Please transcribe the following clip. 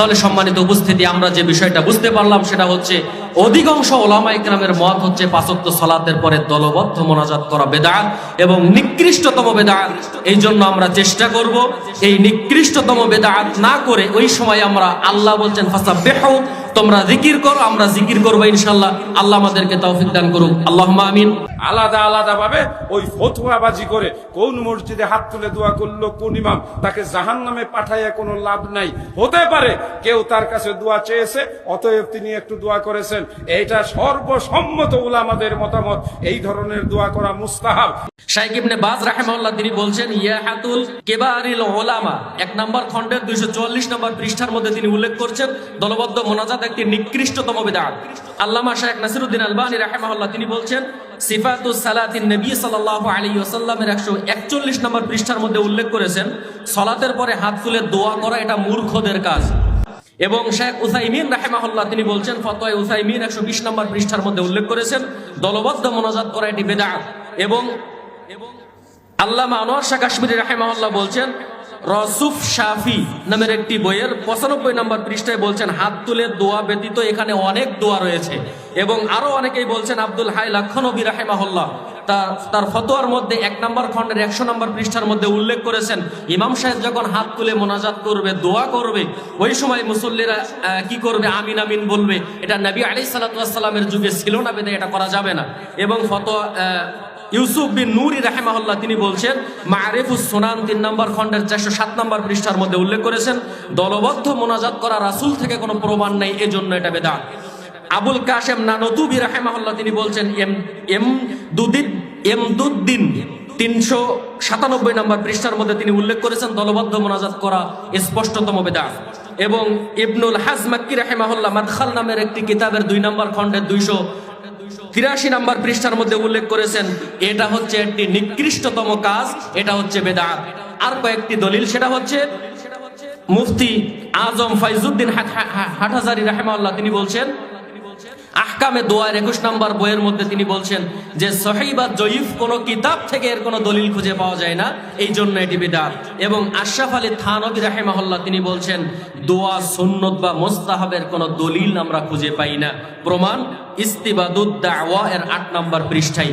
তাহলে সম্মানিত উপস্থিতি, আমরা যে বিষয়টা বুঝতে পারলাম সেটা হচ্ছে, অধিকাংশ ওলামা ইকরামের মত হচ্ছে পাঁচক্ত সলাতের পরে দলবদ্ধ মোনাজাত করা বেদাত এবং নিকৃষ্টতম বেদাত। এই জন্য আমরা চেষ্টা করব এই নিকৃষ্টতম বেদাত না করে ওই সময় আমরা আল্লাহ বলছেন ফাসা বেহু তোমরা জিকির করো, আমরা জিকির করব ইনশাল্লাহ আল্লাহ আমাদেরকে তৌফিক দান করুক। আল্লাহ আমিন। আলাদা আলাদা ভাবে ওই ফতুয়াবাজি করে কোন মসজিদে হাত তুলে দোয়া করল, কোন ইমাম, তাকে জাহান নামে পাঠাইয়া কোনো লাভ নাই। হতে পারে কেউ তার কাছে দোয়া চেয়েছে, অতএব তিনি একটু দোয়া করেছেন। এইটা সর্বসম্মত উলামাদের মতামত। এই ধরনের দোয়া করা মুস্তাহাব। শাইখ ইবনে বাজ রাহেমাল্লাহ তিনি বলছেন ইয়াহাতুল কেবারিল ওলামা এক নম্বর খণ্ডের 244 নম্বর পৃষ্ঠার মধ্যে তিনি উল্লেখ করছেন, দলবদ্ধ মোনাজাত একটি নিকৃষ্টতম বিদআত আল্লামা শাইখ নাসিরউদ্দিন আলবানী রাহেমাহুল্লাহ তিনি বলছেন সিফাতুস সালাতিন নবী সাল্লাল্লাহু আলাইহি ওয়াসাল্লামের 141 নম্বর পৃষ্ঠার মধ্যে উল্লেখ করেছেন, সালাতের পরে হাত তুলে দোয়া করা এটা মূর্খদের কাজ। এবং শেখ উসাইমিন রাহেমাহুল্লাহ তিনি বলছেন ফতোয় উসাইমিন একশো বিশ নম্বর পৃষ্ঠার মধ্যে উল্লেখ করেছেন, দলবদ্ধ মোনাজাত করা এটি বেদাত। এবং আল্লামা আনোয়ার শাহ কাশ্মীরি রাহেমাহুল্লাহ বলছেন রসুফ শাফি নামের একটি বইয়ের পঁচানব্বই নম্বর পৃষ্ঠায় বলছেন, হাত তুলে দোয়া ব্যতীত এখানে অনেক দোয়া রয়েছে। এবং আরও অনেকেই বলছেন, আব্দুল হাই লাক্ষনবী রাহেমাহুল্লাহ। তার তার ফতোয়ার মধ্যে এক নম্বর খণ্ডের একশো নম্বর পৃষ্ঠার মধ্যে উল্লেখ করেছেন, ইমাম সাহেব যখন হাত তুলে মোনাজাত করবে, দোয়া করবে, ওই সময় মুসল্লিরা কি করবে? আমিন আমিন বলবে। এটা নবী আলি সাল্লামের যুগে ছিল না বেদে এটা করা যাবে না। এবং ফতোয়া ইউসুফ বিন নুরি রাহেমাহুল্লাহ তিনি বলছেন মারিফুস সোনান তিন নম্বর খণ্ডের চারশো সাত নম্বর পৃষ্ঠার মধ্যে উল্লেখ করেছেন, দলবদ্ধ মোনাজাত করা রাসূল থেকে কোনো প্রমাণ নেই, এজন্য এটা বেদাত। আবুল কাশেম নানতুবি রাহেমাহুল্লাহ তিনি বলছেন, এম এম দুদিন, এম দুদ্দিন তিনশো সাতানব্বই নম্বর পৃষ্ঠার মধ্যে তিনি উল্লেখ করেছেন, দলবদ্ধ মোনাজাত করা স্পষ্টতম বেদাত। এবং ইবনুল হাজ মাক্কি রাহেমাহুল্লাহ মাদখাল নামের একটি কিতাবের দুই নম্বর খণ্ডের দুইশো তিরাশি নাম্বার পৃষ্ঠার মধ্যে উল্লেখ করেছেন, এটা হচ্ছে একটি নিকৃষ্টতম কাজ, এটা হচ্ছে বেদাত। আর কয়েকটি দলিল, সেটা হচ্ছে মুফতি আজম ফাইজুদ্দিন হাটহাজারি রাহেমাল্লাহ তিনি বলছেন আহকামে দোয়ার একুশ নম্বর বইয়ের মধ্যে তিনি বলছেন যে সহি বা জয়ীফ কোনো কিতাব থেকে এর কোনো দলিল খুঁজে পাওয়া যায় না, এই জন্য এটি বিদাত। এবং আশরাফ আলী থানবী রাহেমাহুল্লাহ তিনি বলছেন, দোয়া সুন্নত বা মোস্তাহাবের কোনো দলিল আমরা খুঁজে পাই না। প্রমাণ, ইস্তিবাদুদ্দাওয়া এর আট নম্বর পৃষ্ঠায়।